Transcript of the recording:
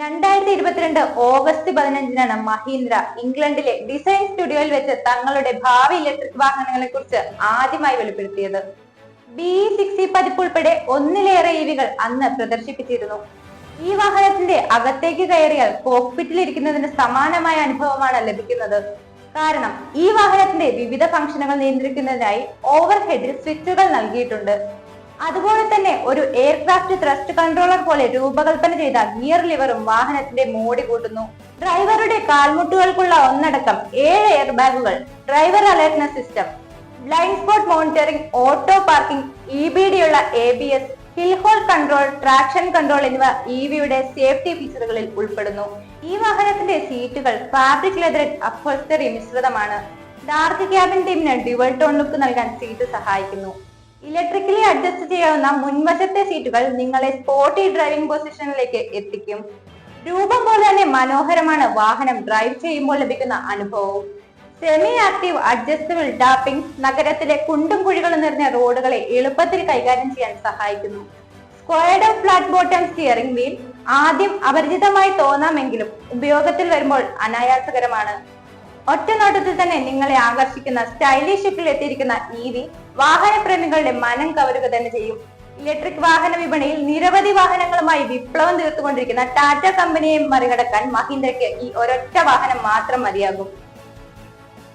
രണ്ടായിരത്തി ഇരുപത്തിരണ്ട് ഓഗസ്റ്റ് പതിനഞ്ചിനാണ് മഹീന്ദ്ര ഇംഗ്ലണ്ടിലെ ഡിസൈൻ സ്റ്റുഡിയോയിൽ വെച്ച് തങ്ങളുടെ ഭാവി ഇലക്ട്രിക് വാഹനങ്ങളെ കുറിച്ച് ആദ്യമായി വെളിപ്പെടുത്തിയത്. ബി സിക്സ് പതിപ്പ് ഉൾപ്പെടെ ഒന്നിലേറെ ഇവികൾ അന്ന് പ്രദർശിപ്പിച്ചിരുന്നു. ഈ വാഹനത്തിന്റെ അകത്തേക്ക് കയറിയാൽ കോക്പിറ്റിൽ ഇരിക്കുന്നതിന് സമാനമായ അനുഭവമാണ് ലഭിക്കുന്നത്. കാരണം ഈ വാഹനത്തിന്റെ വിവിധ ഫംഗ്ഷനുകൾ നിയന്ത്രിക്കുന്നതിനായി ഓവർഹെഡിൽ സ്വിച്ചുകൾ നൽകിയിട്ടുണ്ട്. അതുപോലെ തന്നെ ഒരു എയർക്രാഫ്റ്റ് ത്രസ്റ്റ് കൺട്രോളർ പോലെ രൂപകൽപ്പന ചെയ്ത ഗിയർ ലിവറും വാഹനത്തിന്റെ മോടി കൂട്ടുന്നു. ഡ്രൈവറുടെ കാൽമുട്ടുകൾക്കുള്ള ഒന്നടക്കം ഏഴ് എയർ ബാഗുകൾ driver alertness system blind spot monitoring auto parking E B D ഉള്ള A B S hill hold control traction control എന്നിവ ഇ വിയുടെ സേഫ്റ്റി ഫീച്ചറുകളിൽ ഉൾപ്പെടുന്നു. ഈ വാഹനത്തിന്റെ സീറ്റുകൾ ഫാബ്രിക് ലെതർ അപ്ഹോൾസ്റ്ററി മിശ്രിതമാണ്. ഡാർക്ക് ക്യാബിൻ ടീമിന് ഡ്യുവൽ ടോൺ ലുക്ക് നൽകാൻ സീറ്റ് സഹായിക്കുന്നു. ഇലക്ട്രിക്കലി അഡ്ജസ്റ്റ് ചെയ്യാവുന്ന മുൻവശത്തെ സീറ്റുകൾ നിങ്ങളെ സ്പോർട്ടി ഡ്രൈവിംഗ് പൊസിഷനിലേക്ക് എത്തിക്കും. രൂപം പോലെ തന്നെ മനോഹരമാണ് വാഹനം ഡ്രൈവ് ചെയ്യുമ്പോൾ ലഭിക്കുന്ന അനുഭവവും. സെമി ആക്റ്റീവ് അഡ്ജസ്റ്റബിൾ ടാപ്പിംഗ് നഗരത്തിലെ കുണ്ടും കുഴികളും നിറഞ്ഞ റോഡുകളെ എളുപ്പത്തിൽ കൈകാര്യം ചെയ്യാൻ സഹായിക്കുന്നു. Squared flat bottom steering wheel ആദ്യം അപരിചിതമായി തോന്നാമെങ്കിലും ഉപയോഗത്തിൽ വരുമ്പോൾ അനായാസകരമാണ്. ഒറ്റ നോട്ടത്തിൽ തന്നെ നിങ്ങളെ ആകർഷിക്കുന്ന സ്റ്റൈലിഷ് ലുക്കിൽ എത്തിയിരിക്കുന്ന ഇ വി വാഹനപ്രേമികളുടെ മനം കവരുക തന്നെ ചെയ്യും. ഇലക്ട്രിക് വാഹന വിപണിയിൽ നിരവധി വാഹനങ്ങളുമായി വിപ്ലവം തീർത്തുകൊണ്ടിരിക്കുന്ന ടാറ്റ കമ്പനിയെ മറികടക്കാൻ മഹീന്ദ്രയ്ക്ക് ഈ ഒരൊറ്റ വാഹനം മാത്രം മതിയാകും.